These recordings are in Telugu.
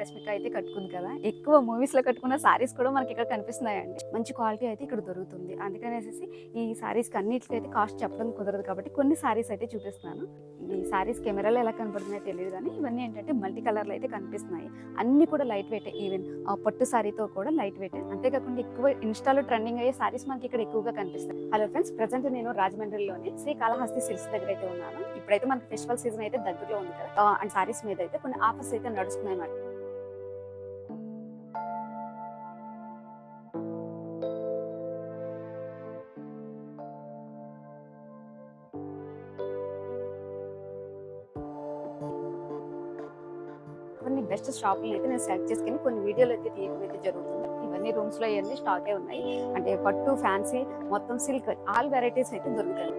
రష్మిక అయితే కట్టుకుంది కదా. ఎక్కువ మూవీస్లో కట్టుకున్న సారీస్ కూడా మనకి ఇక్కడ కనిపిస్తున్నాయండి. మంచి క్వాలిటీ అయితే ఇక్కడ దొరుకుతుంది. అందుకనేసి ఈ సారీస్కి అన్నిటికీ అయితే కాస్ట్ చెప్పడం కుదరదు కాబట్టి కొన్ని సారీస్ అయితే చూపిస్తున్నాను. ఈ సారీస్ కెమెరాలో ఎలా కనపడుతున్నాయో తెలియదు కానీ ఇవన్నీ ఏంటంటే మల్టీ కలర్లు అయితే కనిపిస్తున్నాయి. అన్ని కూడా లైట్ వెయిట్ ఈవెన్ పట్టు సారీతో కూడా లైట్ వెయిట్ అంతేకాకుండా ఎక్కువ ఇన్స్టాలో ట్రెండింగ్ అయ్యే సారీస్ మనకి ఇక్కడ ఎక్కువగా కనిపిస్తాయి హలో ఫ్రెండ్స్ ప్రజెంట్ నేను రాజమండ్రిలోని శ్రీకాళహస్తి సిల్స్ సిల్క్స్ దగ్గర అయితే ఉన్నాను. ఇప్పుడైతే మనకి ఫెస్టివల్ సీజన్ అయితే దగ్గరలో ఉంది కదా. అండ్ సారీస్ మీద అయితే కొన్ని ఆఫర్స్ అయితే నడుస్తున్నాయి అన్నమాట. బెస్ట్ షాపులు అయితే నేను సెలెక్ట్ చేసుకుని కొన్ని వీడియోలు అయితే తీయడం అయితే జరుగుతుంది. ఇవన్నీ రూమ్స్లో ఇవన్నీ స్టాకే ఉన్నాయి. అంటే పట్టు ఫ్యాన్సీ మొత్తం సిల్క్ ఆల్ వెరైటీస్ అయితే దొరుకుతాయి.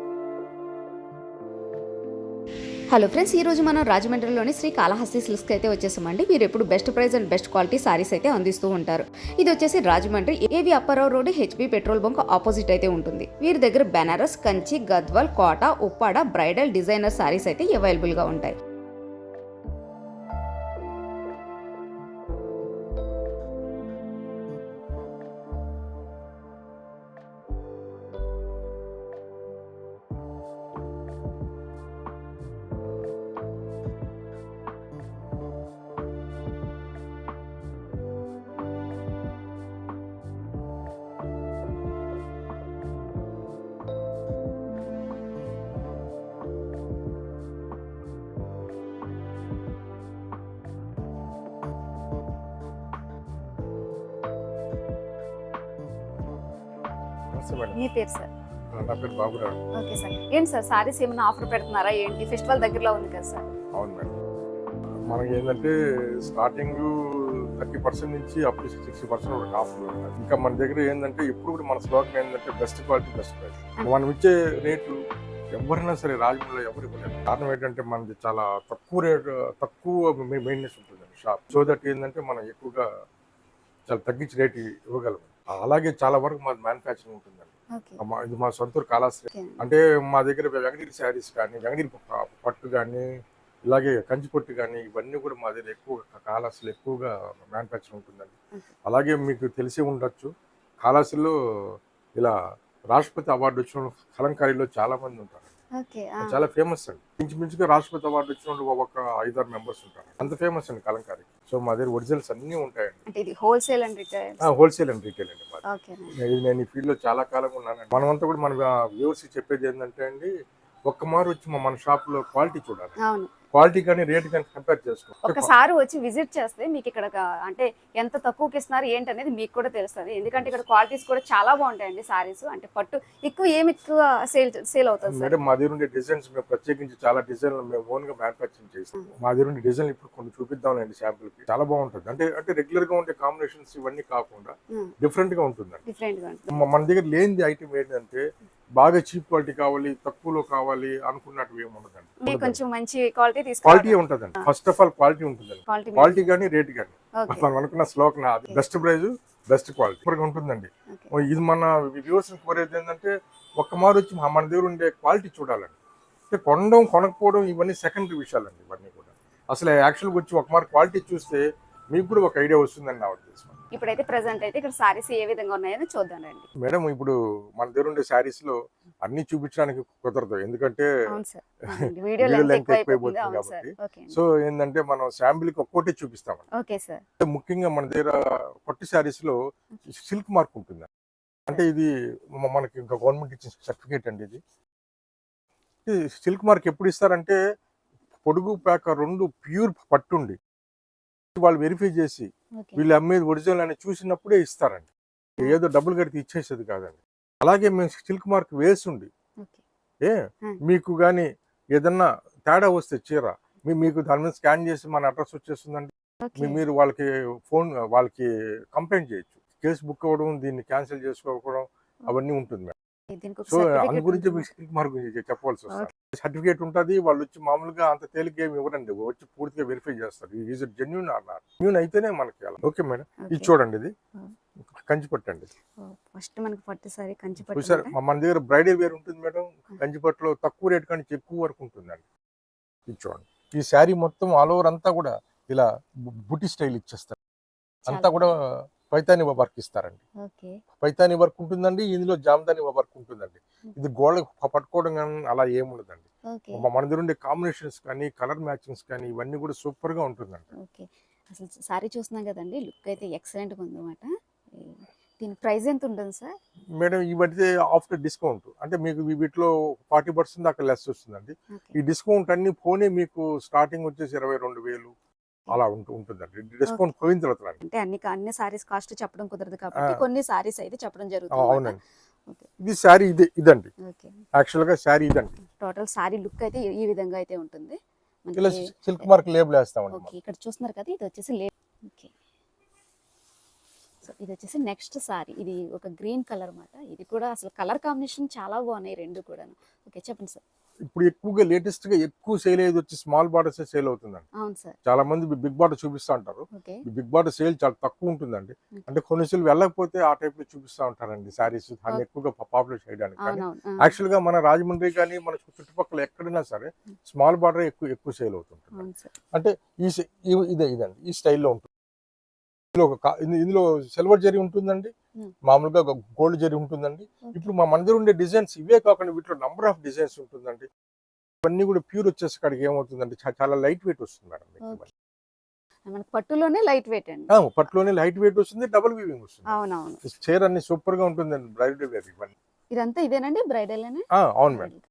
హలో ఫ్రెండ్స్ ఈ రోజు మనం రాజమండ్రిలోని శ్రీ కాళహస్తి సిల్క్స్కి అయితే వచ్చేసామండి. మీరు ఎప్పుడు best price and best quality saris అయితే అందిస్తూ ఉంటారు. ఇది వచ్చేసి Rajahmundry AV Apparao road HP petrol bunk opposite అయితే ఉంటుంది. వీరి దగ్గర బెనారస్ కంచి గద్వాల్ కోట ఉప్పాడ బ్రైడల్ డిజైనర్ సారీస్ అయితే అవైలబుల్గా ఉంటాయి. మేడం. మీ పేరు సార్. నా పేరు బాబురావు ఓకే సార్. ఏంటి సార్ సారీస్ ఏమైనా ఆఫర్ పెడుతున్నారా? ఏంటి? ఫెస్టివల్ దగ్గరలో ఉంది కదా సార్. అవును మేడం. మనకి ఏంటంటే స్టార్టింగ్ థర్టీ పర్సెంట్ నుంచి అప్ టు సిక్స్టీ పర్సెంట్ ఒక ఆఫర్ ఉంటుంది ఇంకా మన దగ్గర ఏంటంటే ఇప్పుడు కూడా మన స్లోగన్ ఏంటంటే బెస్ట్ క్వాలిటీ బెస్ట్ ప్రైస్ మనం ఇచ్చే రేటు ఎవరైనా సరే రాజమండ్రిలో ఎవరు ఇవ్వలేదు కారణం ఏంటంటే మనది చాలా తక్కువ రేటు తక్కువ మెయింటెనెన్స్ ఉంటుంది షాప్ సో దట్ ఏంటంటే మనం ఎక్కువగా చాలా తగ్గించి రేటు ఇవ్వగలం. అలాగే చాలా వరకు మాది మ్యానుఫ్యాక్చరింగ్ ఉంటుందండి ఇది మా సొంతూరు కాళాశ్రీ ఓకే అంటే మా దగ్గర వెంకటగిరి శారీస్ కానీ వెంకటగిరి ప- పట్టు కానీ ఇలాగే కంచి పట్టు కానీ ఇవన్నీ కూడా మా దగ్గర ఎక్కువ కాళాసులు ఎక్కువగా మ్యానుఫ్యాక్చర్ ఉంటుందండి. అలాగే మీకు తెలిసి ఉండొచ్చు కాళాసులో ఇలా రాష్ట్రపతి అవార్డు వచ్చిన కలంకారీలో చాలా మంది ఉంటారు. చాలా ఫేమస్ అండి. ఇంచుమించుగా రాష్ట్రపతి అవార్డు వచ్చిన ఒక ఐదారు మెంబర్స్ ఉంటారు. అంత ఫేమస్ అండి కలంకారీ. సో మా దగ్గర ఒరిజినల్స్ అన్నీ ఉంటాయండి. Wholesale and retail wholesale and retail అండి నేను ఈ ఫీల్డ్లో చాలా కాలంగా ఉన్నాను మనమంతా కూడా మన వ్యూవర్స్ చెప్పేది ఏంటంటే అండి ఒక్క మారు వచ్చి మన షాప్లో క్వాలిటీ చూడాలి. క్వాలిటీ కానీ రేట్ కానీ కంపేర్ చేసుకో. ఒకసారి వచ్చి విజిట్ చేస్తే మీకు ఇక్కడ అంటే ఎంత తక్కువకి ఇస్తున్నారు ఏంటి అనేది మీకు కూడా తెలుస్తుంది. ఎందుకంటే ఇక్కడ క్వాలిటీస్ కూడా చాలా బాగుంటాయండి సారీస్. అంటే పట్టు ఎక్కువ ఏమి ఎక్కువ సేల్ సేల్ అవుతుంది మేడం మా దగ్గర ఉండే డిజైన్స్ మేము ప్రత్యేకించి చాలా డిజైన్లు మేము ఓన్గా మ్యానుఫాక్చరింగ్ చేస్తాం మా దగ్గర ఉండే డిజైన్ ఇప్పుడు కొన్ని చూపిద్దాంలేండి శాంపుల్కి చాలా బాగుంటుంది. అంటే అంటే రెగ్యులర్గా ఉండే కాంబినేషన్స్ ఇవన్నీ కాకుండా డిఫరెంట్గా ఉంటుందండి. డిఫరెంట్గా ఉంటుంది. మన దగ్గర లేనిది ఐటమ్ ఏంటంటే బాగా చీప్ క్వాలిటీ కావాలి తక్కువలో కావాలి అనుకున్నట్టు ఏమి ఉండదండి. కొంచెం మంచి క్వాలిటీ క్వాలిటీ ఉంటుందండి. ఫస్ట్ ఆఫ్ ఆల్ క్వాలిటీ ఉంటుందండి. క్వాలిటీ కానీ రేట్ కానీ. మనం అనుకున్న స్లోక్ నా బెస్ట్ ప్రైస్ బెస్ట్ క్వాలిటీ సూపర్గా ఉంటుందండి. ఇది మన వ్యూవర్స్ కోరేది ఏంటంటే ఒక్క మారు వచ్చి మన దగ్గర ఉండే క్వాలిటీ చూడాలండి. అంటే కొనడం కొనకపోవడం ఇవన్నీ సెకండరీ విషయాలండి ఇవన్నీ కూడా. అసలు యాక్చువల్గా వచ్చి ఒక మారు క్వాలిటీ చూస్తే మీకు కూడా ఒక ఐడియా వస్తుందని నా ఉద్దేశం. ఇప్పుడైతే ప్రెసెంట్ అయితే ఇక్కడ సారీస్ ఏ విధంగా ఉన్నాయని చూద్దాం రండి. మేడం ఇప్పుడు మన దగ్గర ఉండే శారీస్లో అన్ని చూపించడానికి కుదరదు. ఎందుకంటే వీడియో లెంత్ ఎక్కువైపోతుంది కాబట్టి. సో ఏంటంటే మనం శాంపిల్కి ఒక్కోటే చూపిస్తామండి. Okay sir. అంటే ముఖ్యంగా మన దగ్గర పట్టు శారీస్లో సిల్క్ మార్క్ ఉంటుంది. అంటే ఇది మనకి ఇంకా గవర్నమెంట్ ఇచ్చిన సర్టిఫికేట్ అండి ఇది. సిల్క్ మార్క్ ఎప్పుడు ఇస్తారంటే పొడుగు పేక రెండు ప్యూర్ పట్టుండి వాళ్ళు వెరిఫై చేసి వీళ్ళు అమ్మేది ఒరిజినల్ అని చూసినప్పుడే ఇస్తారండి. ఏదో డబ్బులు కడితే ఇచ్చేసేది కాదండి. అలాగే మేము సిల్క్ మార్క్ వేసుండి. ఏ. మీకు కానీ ఏదన్నా తేడా వస్తే చీర మీకు దాని మీద స్కాన్ చేసి మన అడ్రస్ వచ్చేస్తుందండి మీరు వాళ్ళకి ఫోన్ వాళ్ళకి కంప్లైంట్ చేయొచ్చు. కేసు బుక్ అవ్వడం దీన్ని క్యాన్సిల్ చేసుకోవడం అవన్నీ ఉంటుంది సో అందు గురించి. మీకు మార్క్ గురించి చెప్పాల్సి వస్తుంది. సర్టిఫికేట్ ఉంటుంది వాళ్ళు వచ్చి మామూలుగా అంత తేలిక ఏమి ఇవ్వరండి. వచ్చి పూర్తిగా వెరిఫై చేస్తారు. Is genuine or not genuine అయితేనే మనకి ఓకే మేడం. ఇది. చూడండి ఇది. కంచి పట్టండి. ఓ, ఫస్ట్ మనకి పట్టు సారీ కంచి పట్టు మన దగ్గర బ్రైడల్ వేర్ ఉంటుంది మేడం. కంచిపట్టులో తక్కువ రేట్ కానీ ఎక్కువ వరకు ఉంటుందండి. ఇది చూడండి. ఈ శారీ మొత్తం ఆల్ ఓవర్ అంతా కూడా ఇలా బుట్టి స్టైల్ ఇచ్చేస్తారు. అంతా కూడా పైతాని వర్క్ ఇస్తారండి. పైతాని వర్క్ ఉంటుందండి ఇందులో జామదాని వర్క్ ఉంటుందండి. ఇది గోడ పట్టుకోవడం కానీ అలా ఏముండదండి మన దగ్గర ఉండే కాంబినేషన్స్ కానీ కలర్ మ్యాచింగ్స్ కానీ ఇవన్నీ కూడా సూపర్గా ఉంటుందండి ఓకే. అసలు సారీ చూస్తున్నాం కదండి లుక్ అయితే ఎక్సలెంట్గా ఉందన్నమాట. ఈ- దీని ప్రైస్ ఎంత ఉంటుంది సార్? మేడం ఇవైతే ఆఫ్టర్ డిస్కౌంట్. అంటే మీకు వీటిలో ఫార్టీ పర్సెంట్ దాకా లెస్ వస్తుందండి. ఈ డిస్కౌంట్ అన్ని పోనీ మీకు స్టార్టింగ్ వచ్చేసి ఇరవై రెండు వేలు అలా ఉంటూ ఉంటుందండి. డిస్కౌంట్ పోయిన తర్వాత. అంటే అన్ని అన్ని సారీస్ కాస్ట్ చెప్పడం కుదరదు కాబట్టి. కొన్ని సారీస్ అయితే చెప్పడం జరుగుతుంది అవునండి. ఇది శారీ ఇది ఇదండి. ఓకే. యాక్చువల్గా శారీ ఇదండి. టోటల్ సారీ లుక్ అయితే ఈ- విధంగా అయితే ఉంటుంది. ఇలా సిల్క్ మార్క్ లేబుల్ వేస్తామండి ఓకే. ఇక్కడ చూస్తున్నారు కదా ఇది వచ్చేసి లే ఓకే. సో ఇది వచ్చేసి నెక్స్ట్ సారీ ఇది ఒక గ్రీన్ కలర్ అన్నమాట ఇది కూడా అసలు కలర్ కాంబినేషన్ చాలా బాగున్నాయి రెండు కూడా ఓకే చెప్పండి సార్. ఇప్పుడు ఎక్కువగా లేటెస్ట్గా ఎక్కువ సేల్ అయ్యేది వచ్చి స్మాల్ బార్డర్స్ సేల్ అవుతుందండి. చాలా మంది బిగ్ బార్డర్ చూపిస్తూ ఉంటారు. బిగ్ బార్డర్ సేల్ చాలా తక్కువ ఉంటుందండి. అంటే కొన్ని సేల్ వెళ్ళకపోతే ఆ టైప్లో చూపిస్తూ ఉంటారండి సారీస్ దాన్ని. ఎక్కువగా పాపులర్ చేయడానికి కానీ యాక్చువల్గా మన రాజమండ్రి కానీ మన చుట్టుపక్కల ఎక్కడైనా సరే స్మాల్ బార్డర్ ఎక్కువ ఎక్కువ సేల్ అవుతుంటుంది. అంటే ఈ ఇదే ఇదండి. ఈ స్టైల్లో ఉంటుంది. ఇందులో ఇందులో సిల్వర్ జరీ ఉంటుందండి. మామూలుగా గోల్డ్ జరీ ఉంటుందండి. ఇప్పుడు మా మన దగ్గర ఉండే డిజైన్స్ ఇవే కాకుండా వీటిలో నంబర్ ఆఫ్ డిజైన్స్ ఉంటుందండి. ఇవన్నీ కూడా ప్యూర్ వచ్చేసి కాడికి ఏమవుతుందండి చాలా లైట్ వెయిట్ వస్తుంది మేడం పట్టులోనే లైట్ వెయిట్ అండి. పట్టులోనే లైట్ వెయిట్ వస్తుంది డబుల్ వీవింగ్ వస్తుంది. అవునవును. చైర్ అన్ని సూపర్గా ఉంటుందండి బ్రైడ్ వేర్ ఇవన్నీ. ఇదంతా ఇదేనండి బ్రైడల్ అవును మేడం.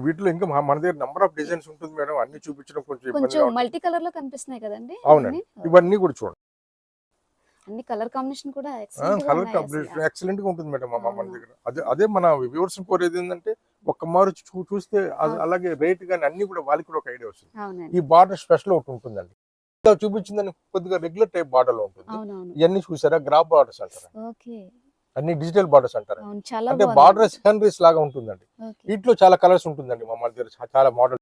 వీటిలో ఇంకా మా- మన దగ్గర నంబర్ ఆఫ్ డిజైన్స్ ఉంటుంది మేడం అన్ని చూపించడం కొంచెం మల్టీ కలర్లో కనిపిస్తున్నాయి కదండి అవునండి. ఇవన్నీ కూడా చూడండి. అన్ని కలర్ కాంబినేషన్ కూడా కలర్ అసలు. ఎక్సలెంట్గా ఉంటుంది మేడం మన. దగ్గర. అదే అదే మన వ్యూవర్స్ కోరేది ఏంటంటే ఒక్క మారు చూ- చూస్తే. అలాగే రేట్ కానీ అన్ని కూడా వాళ్ళకి కూడా ఒక ఐడియా వస్తుంది. అవునండి. ఈ బార్డర్ స్పెషల్ ఒకటి ఉంటుందండి. చూపించిందని కొద్దిగా రెగ్యులర్ టైప్ బార్డర్లో ఉంటుంది ఇవన్నీ చూసారా? గ్రాఫ్ బార్డర్స్ అంటారు? ఓకే. అన్ని డిజిటల్ బార్డర్స్ అంటారు? అంటే. బార్డర్ సెకండరీస్ లాగా ఉంటుందండి. వీటిలో చాలా కలర్స్ ఉంటుందండి మా దగ్గర. చాలా మోడల్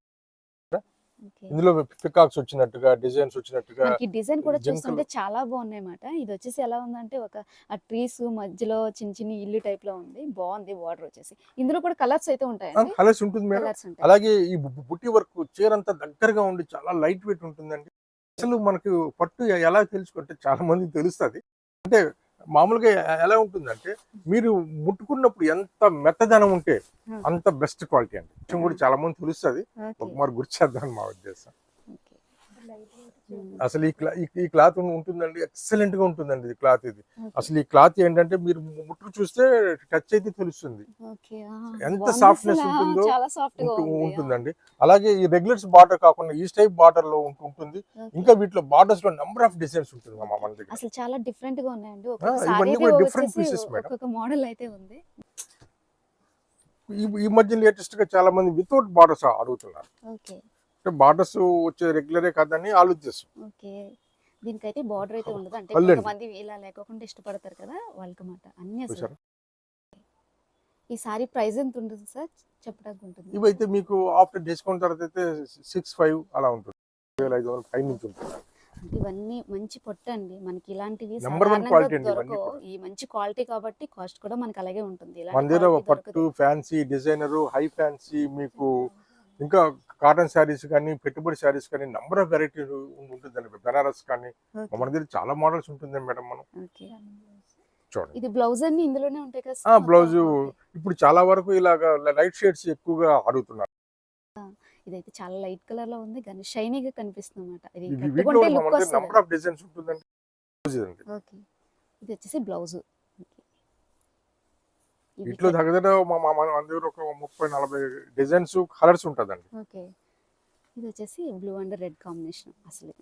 ఇందులో పికాక్స్ వచ్చినట్టుగా డిజైన్స్ వచ్చినట్టుగా మనకి డిజైన్ కూడా. చూస్తుంటే చాలా బాగున్నాయి అన్నమాట ఇది వచ్చేసి ఎలా ఉందంటే ఒక ఆ ట్రీస్ మధ్యలో చిన్న చిన్న ఇల్లు టైప్లో ఉంది. బాగుంది వాటర్ వచ్చేసి. ఇందులో కూడా కలర్స్ అయితే ఉంటాయండి. కలర్స్ ఉంటుంది మేడం. ఉంటాయి. అలాగే ఈ బుట్టి వర్క్ చీర అంతా దగ్గరగా ఉండి చాలా లైట్ వెయిట్ ఉంటుందండి. అసలు మనకు పట్టు ఎలా తెలుసుకుంటే చాలా మందికి తెలుస్తుంది. అంటే మామూలుగా ఎలా ఉంటుందంటే మీరు ముట్టుకున్నప్పుడు ఎంత మెత్తదనం ఉంటే. అంత బెస్ట్ క్వాలిటీ అండి కూడా చాలా మంది తెలుస్తుంది ఒక మరి గుర్తు చేద్దాం మా ఉద్దేశం. అసలు ఈ క్లా ఈ- క్లాత్ ఉంటుందండి ఎక్సలెంట్గా ఉంటుందండి ఈ క్లాత్ ఇది. అసలు ఈ క్లాత్ ఏంటంటే మీరు ముట్టుకు చూస్తే టచ్ అయితే తెలుస్తుంది. ఎంత. ఆ, ఉంటుందో. ఉంటుందండి. అలాగే ఈ రెగ్యులర్స్ బార్డర్ కాకుండా ఈ టైప్ బార్డర్లో ఉంటు- ఉంటుంది. ఇంకా వీటిలో బార్డర్స్లో నెంబర్ ఆఫ్ డిజైన్స్ ఉంటుంది మన దగ్గర. అసలు చాలా డిఫరెంట్గా ఉన్నాయండి ఇవన్నీ కూడా pieces, madam. ఒక్కొక్క మోడల్ అయితే ఉంది. ఈ మధ్య లేటెస్ట్గా చాలా మంది వితౌట్ బార్డర్స్ అడుగుతున్నారు. బార్డర్స్ వచ్చే రెగ్యులరే కాదని ఆలోచిస్తాం. ఓకే. దీనికైతే బార్డర్ అయితే ఉండదు. అంటే. కొంతమంది ఇలా లేకోకుండా ఇష్టపడతారు కదా వాళ్ళకి మాట. అన్ని అసలు. ఈ సారీ ప్రైస్ ఎంత ఉంటుంది సార్? చెప్పడానికి ఉంటుంది. ఇవైతే మీకు ఆఫ్టర్ డిస్కౌంట్ తర్వాత అయితే సిక్స్ ఫైవ్ అలా ఉంటుంది. వేల ఐదు వందల పై నుంచి ఉంటుంది. అంటే ఇవన్నీ మంచి పొట్టు అండి. మనకి ఇలాంటివి దొరకవు. ఈ మంచి క్వాలిటీ కాబట్టి కాస్ట్ కూడా మనకి అలాగే ఉంటుంది. పట్టు. ఫ్యాన్సీ డిజైనర్ హై ఫ్యాన్సీ మీకు ఇంకా కాటన్ శారీస్ కానీ పెట్టుబడి శారీస్ కానీ నంబర్ ఆఫ్ వెరైటీ ఉంటుందండి. బెనారస్ కానీ. మన దగ్గర చాలా మోడల్స్ ఉంటుంది మేడం మనం. చూడండి. ఇది బ్లౌజ్ అన్ని ఇందులోనే ఉంటాయి కదా? బ్లౌజ్. ఇప్పుడు చాలా వరకు ఇలాగా లైట్ షేడ్స్ ఎక్కువగా అడుగుతున్నారు ఇదైతే చాలా లైట్ కలర్లో ఉంది. కానీ షైనీగా కనిపిస్తుంది అనమాట ఇది నంబర్ ఆఫ్ డిజైన్స్ ఉంటుందండి. ఇది వచ్చేసి బ్లౌజ్ వీటిలో దగ్గర దగ్గర మన ఒక ముప్పై నలభై డిజైన్స్ కలర్స్ ఉంటుందండి. ఓకే. ఇది వచ్చేసి బ్లూ అండ్ రెడ్ కాంబినేషన్ అసలు.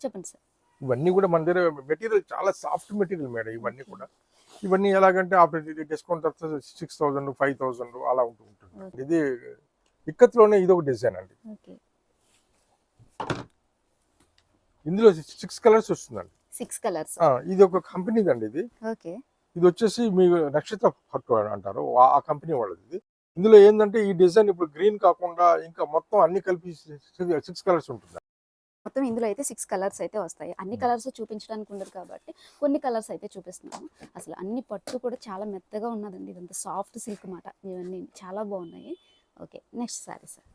చెప్పండి సార్. ఇవన్నీ కూడా మన దగ్గర మెటీరియల్ చాలా సాఫ్ట్ మెటీరియల్ మేడం ఇవన్నీ. కూడా. ఇవన్నీ ఎలాగంటే after discount six thousand five thousand అలా ఉంటూ ఉంటుంది. ఇది ఇక్కత్లోనే ఇది ఒక డిజైన్ అండి. ఓకే. ఇందులో సిక్స్ కలర్స్ వస్తుందండి. Six colours. ఇది ఒక కంపెనీది అండి ఇది. ఓకే. ఇది వచ్చేసి మీ నక్షత్ర పట్టు అంటారు. ఆ- కంపెనీ వాళ్ళది ఇది. ఇందులో ఏంటంటే ఈ డిజైన్ ఇప్పుడు గ్రీన్ కాకుండా ఇంకా మొత్తం అన్ని కలిపి సిక్స్ కలర్స్ ఉంటుంది. మొత్తం ఇందులో అయితే సిక్స్ కలర్స్ అయితే వస్తాయి. అన్ని కలర్స్ చూపించడానికి ఉండదు కాబట్టి కొన్ని కలర్స్ అయితే చూపిస్తున్నాను అసలు అన్ని పట్టు కూడా చాలా మెత్తగా ఉన్నదండి. ఇదంతా సాఫ్ట్ సిల్క్ మాట. ఇవన్నీ చాలా బాగున్నాయి. Okay next sari sir.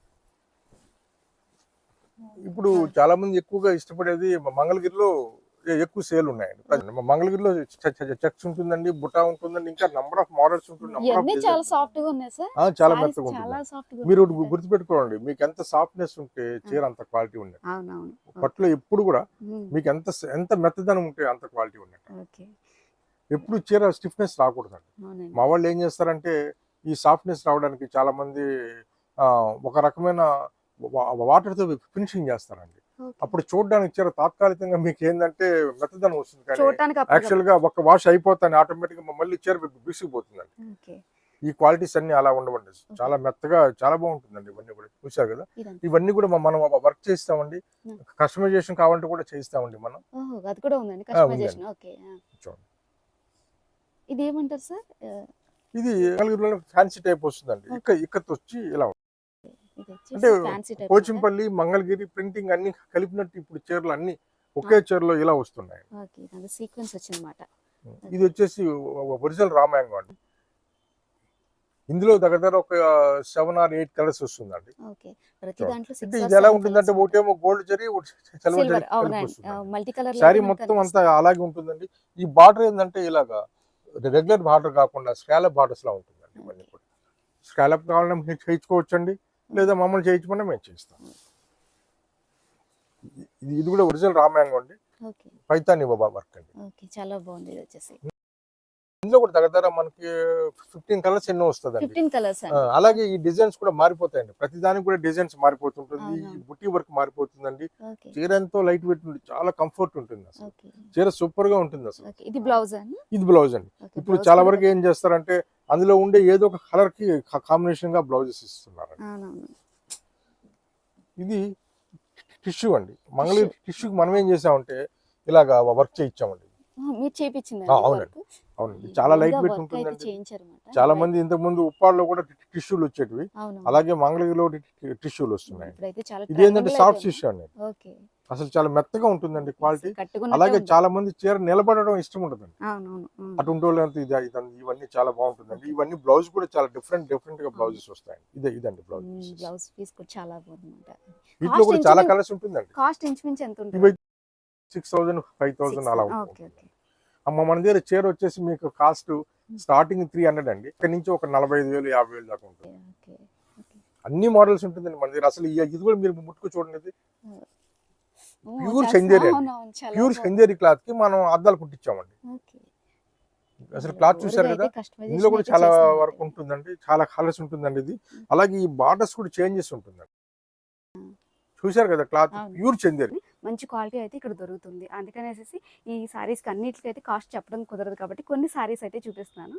ఇప్పుడు చాలా మంది ఎక్కువగా ఇష్టపడేది మంగళగిరిలో ఎక్కువ సేల్ ఉన్నాయండి. మంగళగిరిలో చెక్స్ ఉంటుందండి బుటా ఉంటుందండి ఇంకా నంబర్ ఆఫ్ మోడల్స్ ఉంటుంది చాలా సాఫ్ట్గా ఉన్నాయి సార్. ఆ, చాలా మెత్తగా ఉంటుంది మీరు. గుర్తుపెట్టుకోండి మీకు ఎంత సాఫ్ట్నెస్ ఉంటే చీర అంత క్వాలిటీ ఉండదు పట్టులో ఎప్పుడు కూడా మీకు ఎంత ఎంత మెత్తదనం ఉంటే అంత క్వాలిటీ ఓకే. ఎప్పుడు చీర స్టిఫ్నెస్ రాకూడదండి. మా వాళ్ళు ఏం చేస్తారంటే ఈ సాఫ్ట్నెస్ రావడానికి చాలా మంది ఒక రకమైన వాటర్తో ఫినిషింగ్ చేస్తారండి. అప్పుడు చూడడానికి చీర తాత్కాలికంగా మీకు ఏంటంటే మెత్తదనం వస్తుంది కానీ యాక్చువల్గా ఒక వాష్ అయిపోతాను ఆటోమేటిక్గా మళ్ళీ చీర బిసిగిపోతుందండి ఓకే. ఈ క్వాలిటీస్ అన్ని అలా ఉండవండి. చాలా మెత్తగా చాలా బాగుంటుందండి ఇవన్నీ కూడా. చూసారు కదా? ఇవన్నీ కూడా మనం వర్క్ చేస్తామండి. కస్టమైజేషన్ కావాలంటే కూడా చేస్తామండి మనం. ఓహో అది కూడా ఉందండి? ఆ, కస్టమైజేషన్. ఓకే ఆ. చూడండి. ఇది ఏమంటారు సార్? ఇది ఫ్యాన్సీ టైప్ వస్తుందండి. ఇక్క ఇక్కత్ వచ్చి ఇలా అంటే పోచంపల్లి మంగళగిరి ప్రింటింగ్ అన్ని కలిపినట్టు ఇప్పుడు చీరలు అన్ని ఒకే చీరలో ఇలా వస్తున్నాయి. ఇది సీక్వెన్స్ వచ్చిందన్నమాట. ఇది వచ్చేసి ఒరిజినల్ రామాయంగం అండి. ఇందులో దగ్గర దగ్గర ఒక సెవెన్ ఆర్ ఎయిట్ కలర్స్ వస్తుందండి. ఇది ఎలా ఉంటుందంటే ఒకటేమో gold zari. Multi colour sari మొత్తం అంతా అలాగే ఉంటుందండి. ఈ బార్డర్ ఏంటంటే ఇలాగా రెగ్యులర్ బార్డర్ కాకుండా స్కాలప్ బార్డర్స్ లా ఉంటుందండి స్కాలప్ మీరు చేయించుకోవచ్చండి. లేదా మమ్మల్ని చేయించమన్నా మేము చేయిస్తాం ఇది ఇది కూడా ఒరిజినల్ రామాయంగం అండి. పైతాని వర్క్ అండి. చాలా బాగుంది ఇది వచ్చేసి. ఇందులో కూడా దగ్గర మనకి ఫిఫ్టీన్ కలర్స్ ఎన్నో అండి. అలాగే ఈ డిజైన్స్ కూడా మారిపోతాయండి. ప్రతి దానికి కూడా డిజైన్స్ మారిపోతుంటుంది. బుట్టి వర్క్ మారిపోతుందండి. చీర ఎంతో లైట్ వెయిట్ ఉంటుంది చాలా కంఫర్ట్ ఉంటుంది అసలు. చీర సూపర్గా ఉంటుంది అసలు. ఇది బ్లౌజ్ అండి? ఇది బ్లౌజ్ అండి. ఇప్పుడు చాలా వరకు ఏం చేస్తారంటే అందులో ఉండే ఏదో ఒక కలర్కి కాంబినేషన్గా బ్లౌజెస్ ఇస్తున్నారు. ఇది టిష్యూ అండి. మంగళగిరి టిష్యూకి మనం ఏం చేసామంటే ఇలాగా వర్క్ చేయించామండి మీరు అవునండి. అవునండి. చాలా లైట్ వెయిట్ చేయించారన్నమాట. చాలా మంది ఇంతకు ముందు ఉప్పాడులో కూడా టిష్యూలు వచ్చేటివి. అలాగే మంగళగిరిలో టిష్యూలు వస్తున్నాయి. ఇది ఏంటంటే సాఫ్ట్. టిష్యూ అండి. అసలు చాలా మెత్తగా ఉంటుందండి క్వాలిటీ. అలాగే. చాలా మంది చీర నిలబడడం ఇష్టం ఉమ్. అటువంటి వాళ్ళంతా ఇది ఇదంతా ఇవన్నీ చాలా బాగుంటుందండి. ఇవన్నీ బ్లౌజ్ కూడా చాలా డిఫరెంట్ డిఫరెంట్గా బ్లౌజెస్ వస్తాయండి. ఇదే ఇదండి బ్లౌజ్ బ్లౌజ్ పీస్ కూడా చాలా వీటిలో కూడా చాలా కలర్స్ ఉంటుందండి. కాస్ట్ ఇంచుమించు ఎంత ఉంటుంది? సిక్స్ థౌసండ్ ఫైవ్ థౌసండ్ అలా ఉంటుంది. అమ్మ మన దగ్గర చీర వచ్చేసి మీకు కాస్ట్ స్టార్టింగ్ త్రీ హండ్రెడ్ అండి. ఇక్కడ నుంచి ఒక నలభై ఐదు వేలు యాభై వేలు దాకా ఉంటుంది. అన్ని మోడల్స్ ఉంటుందండి మన దగ్గర. అసలు ఇది కూడా మీరు ముట్టుకు చూడండి. చాలా- చందేరి ప్యూర్. చందేరి క్లాత్కి మనం అద్దాలు కుట్టించామండి. అసలు క్లాత్ చూసారు కదా? ఇందులో కూడా చాలా వరకు. ఉంటుందండి చాలా కలర్స్ ఉంటుందండి ఇది. అలాగే ఈ బార్డర్స్ కూడా చేంజెస్ ఉంటుందండి. చూసారు కదా క్లాత్. ప్యూర్ చందేరి మంచి క్వాలిటీ అయితే ఇక్కడ దొరుకుతుంది. అందుకనేసి ఈ సారీస్కి అన్నిటికీ అయితే కాస్ట్ చెప్పడం కుదరదు కాబట్టి కొన్ని సారీస్ అయితే చూపిస్తున్నాను.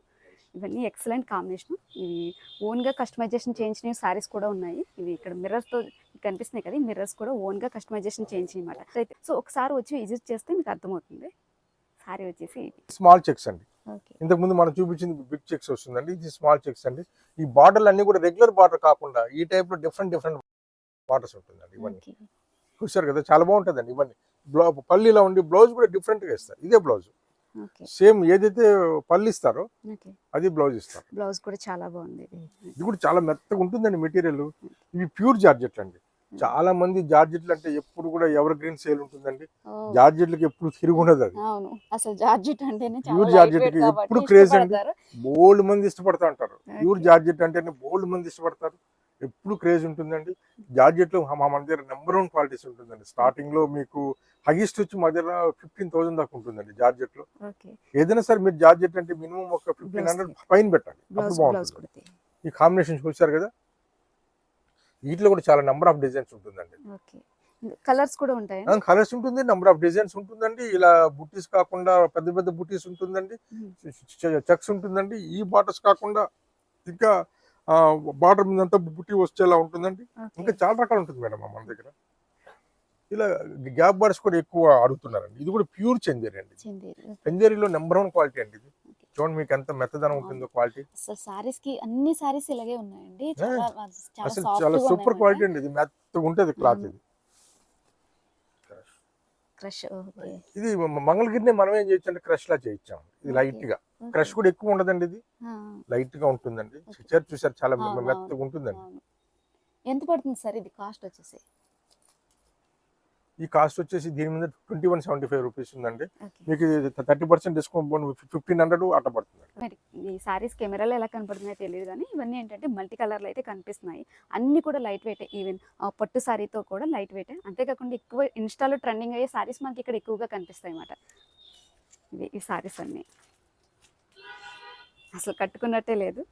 ఇవన్నీ ఎక్సలెంట్ కాంబినేషన్. ఇవి ఓన్గా కస్టమైజేషన్ చేయించిన సారీస్ కూడా ఉన్నాయి. ఇవి ఇక్కడ మిర్రర్స్తో కనిపిస్తున్నాయి కదా మిర్రర్స్ కూడా ఓన్గా కస్టమైజేషన్ చేయించినమాట అయితే సో ఒకసారి వచ్చి విజిట్ చేస్తే మీకు అర్థమవుతుంది. సారీ వచ్చేసి స్మాల్ చెక్స్ అండి. ఇంతకు ముందు మనం చూపించింది బిగ్ చెక్స్ వస్తుందండి. ఇది స్మాల్ చెక్స్ అండి. ఈ బార్డర్లు అన్ని కూడా రెగ్యులర్ బార్డర్ కాకుండా ఈ టైప్లో డిఫరెంట్ డిఫరెంట్ బార్డర్స్ ఉంటుందండి ఇవన్నీ. చూసారు కదా చాలా బాగుంటుందండి ఇవన్నీ. బ్లౌ పల్లీలో ఉండి బ్లౌజ్ కూడా డిఫరెంట్గా ఇస్తారు ఇదే బ్లౌజ్. సేమ్ ఏదైతే పల్లి ఇస్తారో అది బ్లౌజ్ ఇస్తారు. బ్లౌజ్ కూడా చాలా బాగుంది. ఇది కూడా చాలా మెత్తగా ఉంటుందండి మెటీరియల్. ఇవి ప్యూర్ జార్జెట్ అండి. చాలా మంది జార్జెట్లు అంటే ఎప్పుడు కూడా ఎవర్ గ్రీన్ సేల్ ఉంటుందండి. జార్జెట్లకి ఎప్పుడు తిరిగి ఉండదు అది. అసలు జార్జెట్ అంటేనే Pure light జార్జెట్కి ఎప్పుడు craze అండి. బోల్డ్ మంది ఇష్టపడతా ఉంటారు. ప్యూర్. జార్జెట్ అంటేనే బోల్డ్ మంది ఇష్టపడతారు. ఎప్పుడు క్రేజ్ ఉంటుందండి. జార్జెట్లో మా మన దగ్గర నెంబర్ వన్ క్వాలిటీస్ ఉంటుందండి. స్టార్టింగ్లో మీకు హైయెస్ట్ వచ్చి మా దగ్గర ఫిఫ్టీన్ థౌసండ్ దాకా ఉంటుందండి జార్జెట్లో ఏదైనా సరే మీరు జార్జెట్ అంటే మినిమం ఒక ఫిఫ్టీన్ హండ్రెడ్ పైన పెట్టండి. అప్పుడు బాగుంటుంది. ఈ కాంబినేషన్ చూసారు కదా? వీటిలో కూడా చాలా నెంబర్ ఆఫ్ డిజైన్స్ ఉంటుందండి. కలర్స్ కూడా ఉంటాయి? కలర్స్ ఉంటుంది నెంబర్ ఆఫ్ డిజైన్స్ ఉంటుందండి. ఇలా బుట్టీస్ కాకుండా పెద్ద పెద్ద బుట్టీస్ ఉంటుందండి. చెక్స్ ఉంటుందండి. ఈ బార్డర్స్ కాకుండా ఇంకా బార్డర్ మీద అంతా బుట్టి వచ్చేలా ఉంటుందండి. ఇంకా చాలా రకాలు ఉంటుంది మేడం మన దగ్గర. ఇలా గ్యాప్ బార్డర్స్ కూడా ఎక్కువ అడుగుతున్నారండి. ఇది కూడా ప్యూర్ చందేరి అండి. చందేరిలో నెంబర్ వన్ క్వాలిటీ అండి ఇది. చూడండి మీకు ఎంత మెత్తదనం ఉంటుందో క్వాలిటీ. అసలు సారీస్కి అన్ని సారీస్ ఇలాగే ఉన్నాయండి. చాలా అసలు సూపర్. క్వాలిటీ అండి ఇది. మెత్తగా ఉంటుంది క్లాత్ ఇది. క్రష్ ఇది మంగళగిరిని మనం ఏం చేయొచ్చు అంటే క్రష్ లా చేయించాం ఇది. లైట్గా క్రష్ కూడా ఎక్కువ ఉండదండి ఇది. లైట్గా ఉంటుందండి. Okay. చీర చూసారు చాలా మెత్తగా ఉంటుందండి. ఎంత పడుతుంది సార్ ఇది కాస్ట్ వచ్చేసి? ఈ కాస్ట్ వచ్చేసి దీని మీద twenty one seventy five rupees ఉందండి మీకు thirty percent discount fifteen hundred అట్ట పడుతుంది. మరి ఈ సారీస్ కెమెరాలో ఎలా కనపడుతున్నాయో తెలియదు కానీ ఇవన్నీ ఏంటంటే మల్టీ కలర్లు అయితే కనిపిస్తున్నాయి. అన్ని కూడా లైట్ వెయిట్ ఈవెన్ పట్టు సారీతో కూడా లైట్ వెయిట్ అంతేకాకుండా ఎక్కువ ఇన్స్టాలో ట్రెండింగ్ అయ్యే సారీస్ మనకి ఇక్కడ ఎక్కువగా కనిపిస్తాయి అన్నమాట. ఇవి ఈ సారీస్ అన్నీ. అసలు కట్టుకున్నట్టే లేదు.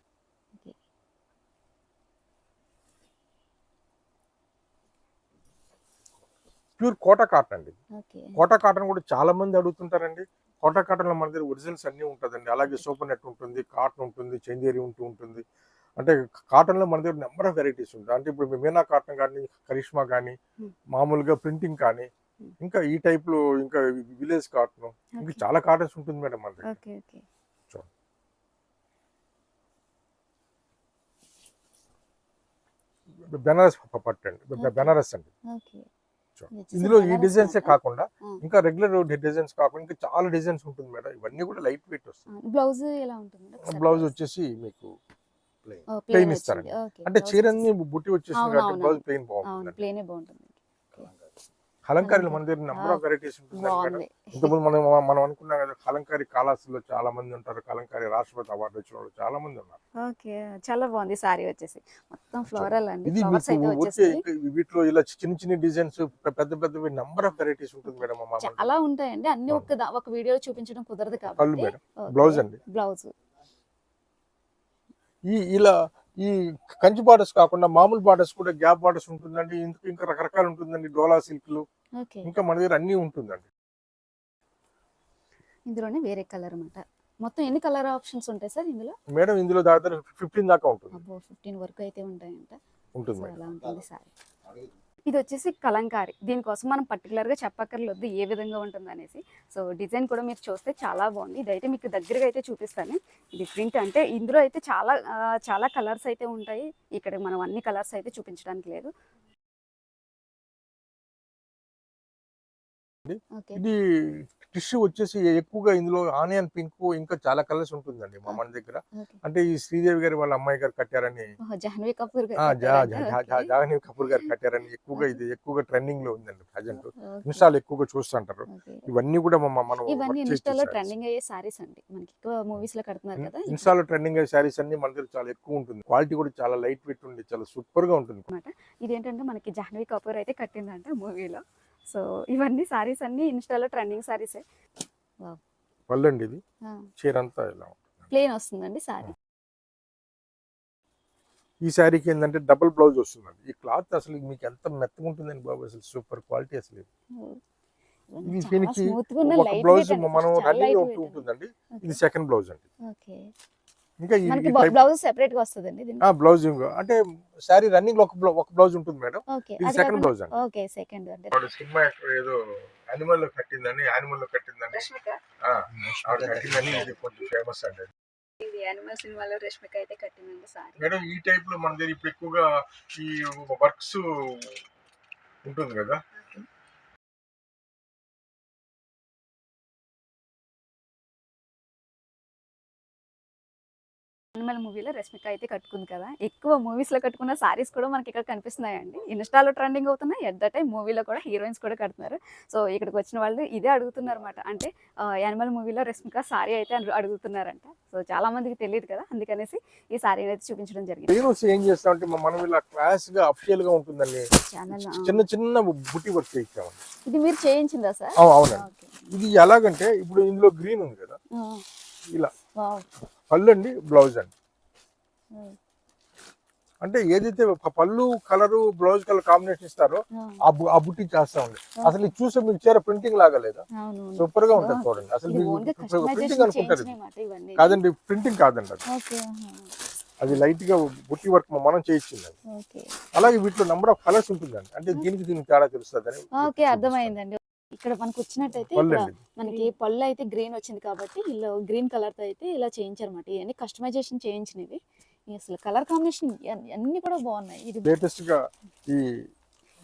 ప్యూర్ కోటా కాటన్ అండి. కోటా కాటన్ కూడా చాలా మంది అడుగుతుంటారండి. కోటా కాటన్లో మన దగ్గర ఒరిజినల్స్ అన్ని ఉంటుందండి. అలాగే సూపర్ నెట్ ఉంటుంది కాటన్ ఉంటుంది చందేరి ఉంటూ ఉంటుంది. అంటే కాటన్లో మన దగ్గర నెంబర్ ఆఫ్ వెరైటీస్ ఉంటాయి. అంటే ఇప్పుడు మీనా కాటన్ కానీ కరిష్మా కానీ. మామూలుగా ప్రింటింగ్ కానీ. ఇంకా ఈ టైప్లో ఇంకా విలేజ్ కాటన్ ఇంకా చాలా కాటన్స్ ఉంటుంది మేడం మన దగ్గర. బెనారస్ పట్టు అండి. బెనారస్ అండి. చూడండి. ఇందులో ఈ డిజైన్స్ కాకుండా ఇంకా రెగ్యులర్ డిజైన్స్ కాకుండా ఇంకా చాలా డిజైన్స్ ఉంటుంది మేడం. ఇవన్నీ కూడా లైట్ వెయిట్ వస్తుంది బ్లౌజ్ ఎలా ఉంటుంది? బ్లౌజ్ వచ్చేసి మీకు plain ఇస్తారండి. అంటే చీర అన్ని బుట్టి వచ్చేసింది అవును, కాబట్టి అవును. బ్లౌజ్ ప్లెయిన్ బాగుంటుంది. కలంకారీలు మన దగ్గర నెంబర్ ఆఫ్ వెరైటీస్ ఉంటుంది ఇంతకుముందు మనం మనం అనుకున్నాం కదా కలంకారీ కళాశాలలో చాలా మంది ఉంటారు కలంకారీ రాష్ట్రపతి అవార్డు వచ్చిన వాళ్ళు చాలా మంది ఉన్నారు. ఓకే చాలా బాగుంది సారీ వచ్చేసి. మొత్తం ఫ్లోరల్ అండి ఇది వీటిలో ఇలా చిన్న చిన్న డిజైన్స్ పెద్ద పెద్ద నెంబర్ ఆఫ్ వెరైటీస్ ఉంటుంది మేడం చాలా ఉంటాయండి అన్ని. ఒక ఒక వీడియోలో చూపించడం కుదరదు కాబట్టి. మేడం. బ్లౌజ్ అండి. బ్లౌజ్ ఈ ఇలా ఈ కంచి బార్డర్స్ కాకుండా మామూలు బార్డర్స్ కూడా గ్యాప్ బార్డర్స్ ఉంటుందండి ఇంకా ఇంకా రకరకాలు ఉంటుందండి డోలా సిల్క్లు ఇంకా మన దగ్గర అన్ని ఉంటుందండి. ఇందులోనే వేరే కలర్ అన్నమాట. మొత్తం ఎన్ని కలర్ ఆప్షన్స్ ఉంటాయి సార్ ఇందులో? మేడం ఇందులో దాదాపు ఫిఫ్టీన్ దాకా ఉంటుంది. అబ్బో ఫిఫ్టీన్ వరకు అయితే ఉంటాయంట. ఉంటుంది అలా ఉంటుంది సారీ. ఇది వచ్చేసి కలంకారీ. దీనికోసం మనం పర్టికులర్గా చెప్పక్కర్లేదు ఏ విధంగా ఉంటుంది అనేసి సో డిజైన్ కూడా మీరు చూస్తే చాలా బాగుంది. ఇదైతే మీకు దగ్గరగా అయితే చూపిస్తాను. ఇది ప్రింట్ అంటే ఇందులో అయితే చాలా చాలా కలర్స్ అయితే ఉంటాయి. ఇక్కడ మనం అన్ని కలర్స్ అయితే చూపించడానికి లేదు. ఓకే. ఇది టిష్యూ వచ్చేసి ఎక్కువగా ఇందులో ఆనియన్ పింక్ ఇంకా చాలా కలర్స్ ఉంటుందండి మా మన దగ్గర. అంటే ఈ శ్రీదేవి గారి వాళ్ళ అమ్మాయి గారు కట్టారని జాహ్నవి కపూర్. జాహ్నవి కపూర్ గారు కట్టారని ఎక్కువగా ఇది ఎక్కువగా ట్రెండింగ్లో ఉందండి ప్రజెంట్. ఇన్స్టాల్ ఎక్కువగా చూస్తుంటారు. ఇవన్నీ కూడా మన ఇన్స్టాలో. ట్రెండింగ్ అయ్యే సారీస్ అండి. మనకి ఎక్కువ మూవీస్లో కడుతున్నారు కదా. ఇన్స్టాలో ట్రెండింగ్ అయ్యే శారీస్ అన్ని మన దగ్గర చాలా ఎక్కువ ఉంటుంది. క్వాలిటీ కూడా చాలా లైట్ వెయిట్ ఉంది చాలా సూపర్గా ఉంటుంది. ఇదేంటంటే మనకి జాహ్నవి కపూర్ అయితే కట్టిందంట మూవీలో సో ఇవన్నీ సారీస్ అన్ని ఇన్స్టాలో ట్రెండింగ్ సారీసే. పళ్ళండి ఇది. చీర అంతా ఇలా ఉంటుంది. ప్లేన్ వస్తుందండి సారీ. ఈ శారీకి ఏంటంటే డబుల్ బ్లౌజ్ వస్తుందండి. ఈ క్లాత్ అసలు మీకు ఎంత మెత్తగా ఉంటుందండి బాబు అసలు సూపర్ క్వాలిటీ అసలు ఇది. ఇది దీనికి స్మూత్గా ఉన్న ఒక లైట్ బ్లౌజ్ మనం రన్నింగ్ వెయిట్ ఉంటుందండి. ఇది సెకండ్ బ్లౌజ్ అండి. ఓకే. ఇంకా మనకి బ్లౌజ్ సెపరేట్గా వస్తుందండి దీనికి. బ్లౌజ్ అంటే శారీ రన్నింగ్లో ఒక బ్లౌ- ఒక బ్లౌజ్ ఉంటుంది మేడం. ఓకే. ఇది అది సెకండ్ బ్లౌజ్ అండి. ఓకే సెకండ్ అంటే వాడు సినిమా యాక్టర్ ఏదో యానిమల్లో కట్టిందని యానిమల్లో కట్టిందని. ఆ, ఆవిడ కట్టిందని ఇది కొంచెం ఫేమస్ అండి ఇది యానిమల్ సినిమాలో రష్మిక అయితే కట్టిందండి సారీ. మేడం ఈ టైప్లో మన దగ్గర ఇప్పుడు ఎక్కువగా ఈ వర్క్స్ ఉంటుంది కదా? యానిమల్ మూవీలో రష్మిక అయితే కట్టుకుంది కదా. ఎక్కువ మూవీస్లో కట్టుకున్న సారీస్ కూడా మనకి ఇక్కడ కనిపిస్తున్నాయండి. ఇన్స్టాలో ట్రెండింగ్ అవుతున్నాయి. ఎట్ ద టైం మూవీలో కూడా హీరోయిన్స్ కూడా కడుతున్నారు. సో ఇక్కడికి వచ్చిన వాళ్ళు ఇదే అడుగుతున్నారు అనమాట అంటే యానిమల్ మూవీలో రష్మిక సారీ అయితే అడుగు- అడుగుతున్నారంట. సో చాలా మందికి తెలియదు కదా. అందుకనేసి ఈ సారీ అయితే చూపించడం జరిగింది. నేను ఏం చేస్తామంటే మనం ఇలా క్లాస్గా అఫిషియల్గా ఉంటుందండి. ఛానల్ చిన్న చిన్న బుట్టి వర్క్ చేయించామండి. ఇది మీరు చేయించిందా సార్? అవునండి. ఇది ఎలాగంటే ఇప్పుడు ఇందులో గ్రీన్ ఉంది కదా. ఇలా. పళ్ళు అండి బ్లౌజ్ అండి. అంటే ఏదైతే పళ్ళు కలరు బ్లౌజ్ కలర్ కాంబినేషన్ ఇస్తారో ఆ. బు- ఆ బుట్టి చేస్తామండి అసలు ఇది చూస్తే మీకు చీర ప్రింటింగ్ లాగా లేదా? అవును సూపర్గా ఉంటుంది చూడండి. అసలు ప్రింటింగ్ అనుకుంటారు కాదండి ప్రింటింగ్ కాదండి అది. అది లైట్గా బుట్టి వర్క్ మనం చేయించింది అలాగే వీటిలో నెంబర్ ఆఫ్ కలర్స్ ఉంటుందండి. అంటే దీనికి దీనికి తేడా తెలుస్తుంది అని అర్థమైందండి. ఇక్కడ మనకు వచ్చినట్టయితే మనకి పళ్ళు అయితే గ్రీన్ వచ్చింది కాబట్టి ఇలా గ్రీన్ కలర్తో అయితే ఇలా చేయించారన్నమాట. ఇవన్నీ కస్టమైజేషన్ చేయించినవి. అసలు కలర్ కాంబినేషన్ అన్ని కూడా బాగున్నాయి. ఇది లేటెస్ట్గా ఈ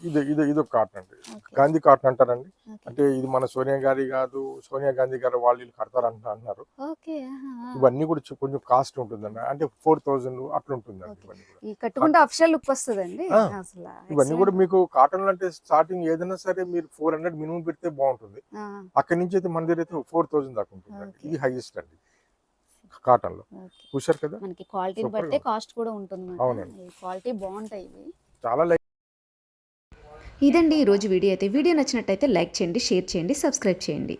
ఇది ఇది ఇది ఒక కాటన్ అండి. గాంధీ కాటన్ అంటారండి. అంటే ఇది మన సోనియా గాంధీ కాదు సోనియా గాంధీ గారు వాళ్ళు వీళ్ళు కడతారు అంట అన్నారు. ఓకే ఆహా, ఆ. ఇవన్నీ కూడా కొంచెం కాస్ట్ ఉంటుందండి. అంటే ఫోర్ థౌజండ్ అట్లా ఉంటుందండి కట్టుకుంటే అఫిషియల్ లుక్ వస్తుందండి. ఇవన్నీ కూడా మీకు కాటన్ అంటే స్టార్టింగ్ ఏదైనా సరే మీరు ఫోర్ హండ్రెడ్ మినిమం పెడితే బాగుంటుంది. అక్కడి నుంచి అయితే మన దగ్గర అయితే ఫోర్ థౌసండ్ దాకా ఉంటుందండి. ఓకే. ఇది హైయెస్ట్ అండి. కాటన్లో. చూశారు కదా? మనకి క్వాలిటీని బట్టే. కాస్ట్ కూడా ఉంటుంది అవునండి. క్వాలిటీ బాగుంటాయి ఇవి. చాలా లైక్ ఇదండి ఈరోజు వీడియో అయితే. వీడియో నచ్చినట్టయితే లైక్ చేయండి షేర్ చేయండి సబ్స్క్రైబ్ చేయండి.